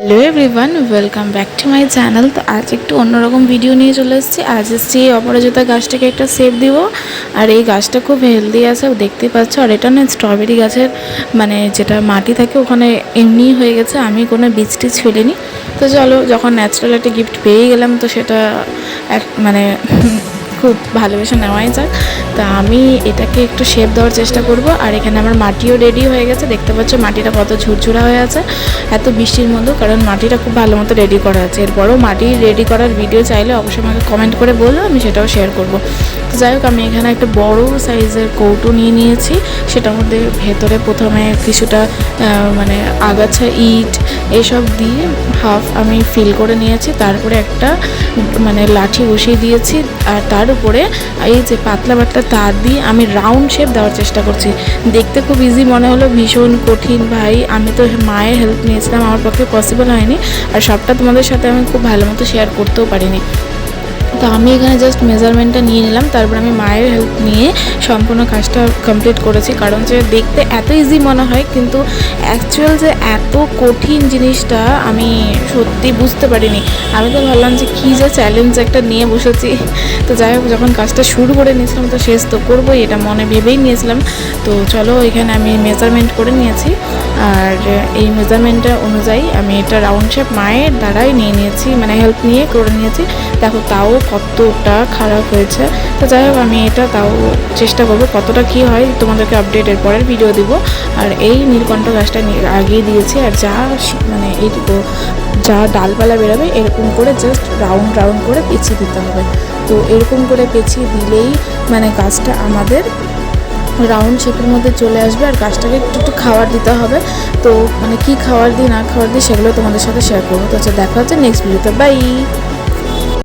Hello everyone welcome back to my channel তো আজ একটু অন্যরকম ভিডিও নিয়ে চলে এসেছি। আজ এসেছি অপরাজিতা গাছটাকে একটা সেভ দিব। আর এই গাছটা খুব হেলদি আছে দেখতেই পাচ্ছ। আর এটা না স্ট্রবেরি গাছের মানে যেটা মাটি থাকে ওখানে এমনিই হয়ে গেছে। আমি কোনো বীজ টিজ ফেলিনি। তো চলো, যখন ন্যাচারাল একটা গিফট পেয়ে গেলাম, তো সেটা এক মানে খুব ভালোবেসে নেওয়াই যাক। তা আমি এটাকে একটু শেপ দেওয়ার চেষ্টা করব। আর এখানে আমার মাটিও রেডি হয়ে গেছে। দেখতে পাচ্ছ মাটিটা কত ঝুরঝুরা হয়ে আছে। এত বৃষ্টির মতো কারণ মাটিটা খুব ভালো মতো রেডি করা আছে। এরপরও মাটি রেডি করার ভিডিও চাইলে অবশ্যই আমাকে কমেন্ট করে বলো, আমি সেটাও শেয়ার করব। যাই হোক, আমি এখানে একটা বড় সাইজের কৌটো নিয়ে নিয়েছি। সেটার মধ্যে ভেতরে প্রথমে কিছুটা মানে আগাছা, ইট এসব দিয়ে হাফ আমি ফিল করে নিয়েছি। তারপরে একটা মানে লাঠি বসিয়ে দিয়েছি। আর তার উপরে এই যে পাতলা পাতলা তার দিয়ে আমি রাউন্ড শেপ দেওয়ার চেষ্টা করছি। দেখতে খুব ইজি মনে হলো, ভীষণ কঠিন ভাই। আমি তো মায়ের হেল্প নিয়েছিলাম, আমার পক্ষে পসিবল হয়নি। আর সবটা তোমাদের সাথে আমি খুব ভালো মতো শেয়ার করতেও পারিনি। তো আমি এখানে জাস্ট মেজারমেন্টটা নিয়ে নিলাম। তারপর আমি মায়ের হেল্প নিয়ে সম্পূর্ণ কাজটা কমপ্লিট করেছি। কারণ যে দেখতে এত ইজি মনে হয়, কিন্তু অ্যাকচুয়াল যে এত কঠিন জিনিসটা আমি সত্যি বুঝতে পারিনি। আমি তো ভাবলাম যে কী যে চ্যালেঞ্জ একটা নিয়ে বসেছি। তো যাই হোক, যখন কাজটা শুরু করে নিয়েছিলাম, তো শেষ তো করবোই, এটা মনে ভেবেই নিয়েছিলাম। তো চলো, এখানে আমি মেজারমেন্ট করে নিয়েছি। আর এই মেজারমেন্টটা অনুযায়ী আমি এটা রাউন্ড শেপ মায়ের দ্বারাই নিয়ে নিয়েছি মানে হেল্প নিয়ে করে নিয়েছি। দেখো তাও কতটা খারাপ হয়েছে। তো যাই হোক, আমি এটা তাও চেষ্টা করব কতটা কী হয়, তোমাদেরকে আপডেট এর পরের ভিডিও দিব। আর এই নীলকণ্ঠ গাছটা আগিয়ে দিয়েছি, আর যা মানে এইটুকু যা ডালপালা বেরোবে, এরকম করে জাস্ট রাউন্ড রাউন্ড করে পেঁচিয়ে দিতে হবে। তো এরকম করে পেঁচিয়ে দিলেই মানে গাছটা আমাদের রাউন্ড শেপের মধ্যে চলে আসবে, আর গাছটাকে একটু একটু খাবার দিতে হবে। তো মানে কি খাবার দিই, না খাবার দিই, সেগুলো তোমাদের সাথে শেয়ার করব। তো আচ্ছা দেখা হচ্ছে নেক্সট ভিডিওতে বাই